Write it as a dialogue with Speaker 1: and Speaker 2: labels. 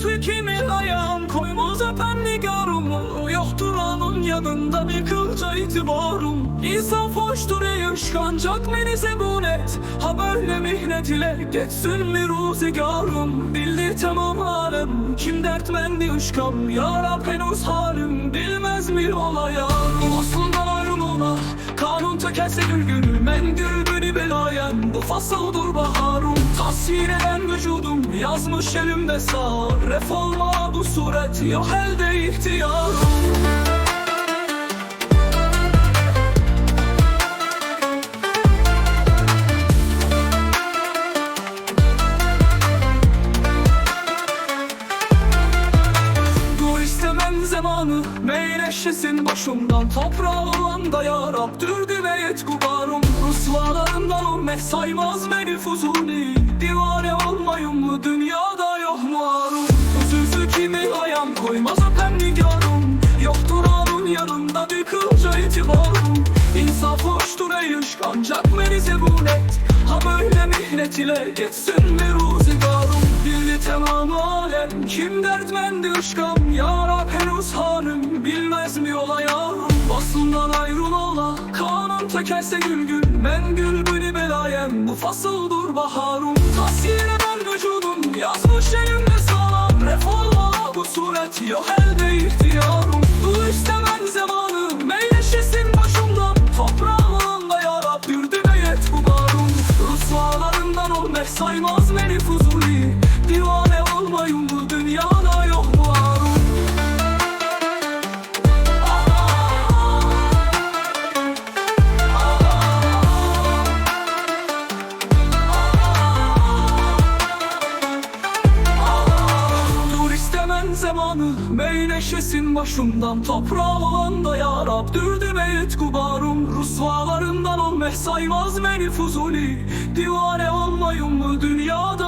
Speaker 1: Zülfü kimin ayağım koymaz öpen nigarım Yoktur anın yanında bir kılca itibarım. İnsaf hoştur ey ışk ancak beni zebun et. Ha böyle mihnet ile geçsin mi ruzigarım. Bildi tamam alem kim dertmendi ışkam? Ya Rab henüz halim bilmez mi olayarım Aslından tekerse gül gül Mendil beni belayem bu fasıldır baharım Tasvir eden vücudum. Yazmış elimde sağ Ref olma bu suret. Yok elde ihtiyarım. Zamanı Meyleşesin başımdan. Toprağı olan da yarab Dürdü ve yet kubarım Rusvalarından ümmet saymaz beni fuzuli. Divane olmayın mı dünyada yok mu arım Zülfü kimi ayağım koymaz öpen nigarım Yoktur anın yanında bir kılca itibarım. İnsaf hoştur ey ışk ancak beni zebun et. Ha böyle mihnet ile geçsin mi ruzigarım? Bildi tamam alem kim dertmendi ışkam? Ya Rab henüz hanım bilmez mi ola yavrum Basından ayrıl ola kanun tekerse gül gül Men gül beni belayem. Bu fasıldır baharım. Tasvir eden vücudum yazmış elimde sağlam Ref olma bu suret yok elde ihtiyarım. Bu istemem zamanı meyleşesin başımdan. Toprağım alanda ya Rab dürdü ve yet bu barım Rusvalarından ol meh saymaz beni fuzuli zamanı Meyleşesin başımdan Toprağı olan da ya Rab. Dürdü meyit kubarım Rusvalarından ol saymaz beni fuzuli. Divane olmayın mı? Dünya